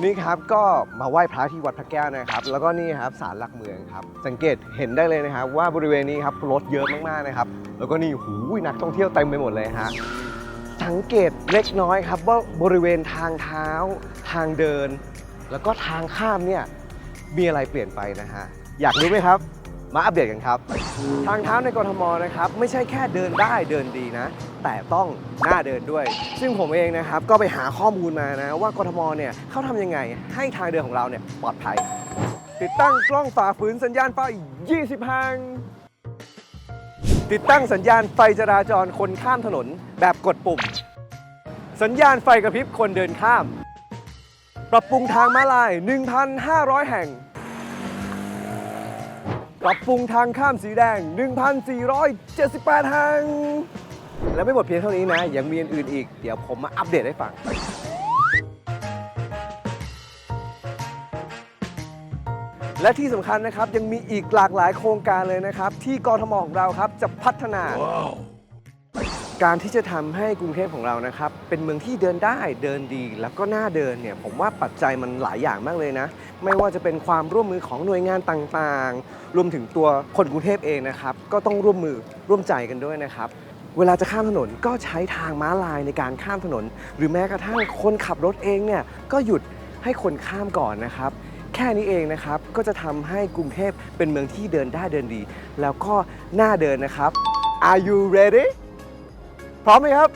วันนี้ครับก็มาไหว้พระที่วัดพระแก้วนะครับ แล้วก็นี่ครับศาลหลักเมืองครับ สังเกตเห็นได้เลยนะครับ ว่าบริเวณนี้ครับรถเยอะมากๆนะครับ แล้วก็นี่หูยนักท่องเที่ยวเต็มไปหมดเลยฮะสังเกตเล็กน้อยครับว่าบริเวณทางเท้า ทางเดิน แล้วก็ทางข้ามเนี่ยมีอะไรเปลี่ยนไปนะฮะอยากรู้ไหมครับ มาอัปเดตกันครับ ทางเท้าในกรทมนะครับ ไม่ใช่แค่เดินได้เดินดีนะ แต่ต้องหน้าเดินด้วย ซึ่งผมเองนะครับ ก็ไปหาข้อมูลมานะ ว่ากรทมเนี่ยเขาทำยังไงให้ทางเดินของเราเนี่ยปลอดภัย ติดตั้งกล้องฝ่าฝืนสัญญาณไฟ 20แห่งติดตั้งสัญญาณไฟจราจรคนข้ามถนนแบบกดปุ่ม สัญญาณไฟกระพริบคนเดินข้าม ปรับปรุงทางม้าลาย 1,500 แห่ง ปรับปรุงทางข้ามสีแดง 1,478แห่ง และไม่หมดเพียงเท่านี้นะ ยังมีอื่นๆอีก เดี๋ยวผมมาอัปเดตให้ฟัง และที่สำคัญนะครับยังมีอีกหลากหลายโครงการเลยนะครับ ที่กรทมของเราครับจะพัฒนา การที่จะทำให้กรุงเทพของเรานะครับ เป็นเมืองที่เดินได้เดินดี แล้วก็น่าเดินเนี่ยผมว่าปัจจัยมันหลายอย่างมากเลยนะ ไม่ว่าจะเป็นความร่วมมือของหน่วยงานต่างๆ รวมถึงตัวคนกรุงเทพเองนะครับ ก็ต้องร่วมมือร่วมใจกันด้วยนะครับเวลาจะข้ามถนนก็ใช้ทางม้าลายในการข้ามถนน หรือแม้กระทั่งคนขับรถเองเนี่ยก็หยุดให้คนข้ามก่อนนะครับ แค่นี้เองนะครับก็จะทำให้กรุงเทพเป็นเมืองที่เดินได้เดินดี แล้วก็น่าเดินนะครับ Are you ready พร้อมไหมครับ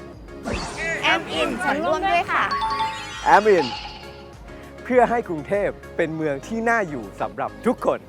แอมอินฉันร่วมด้วยค่ะ แอมอินเพื่อให้กรุงเทพเป็นเมืองที่น่าอยู่สำหรับทุกคน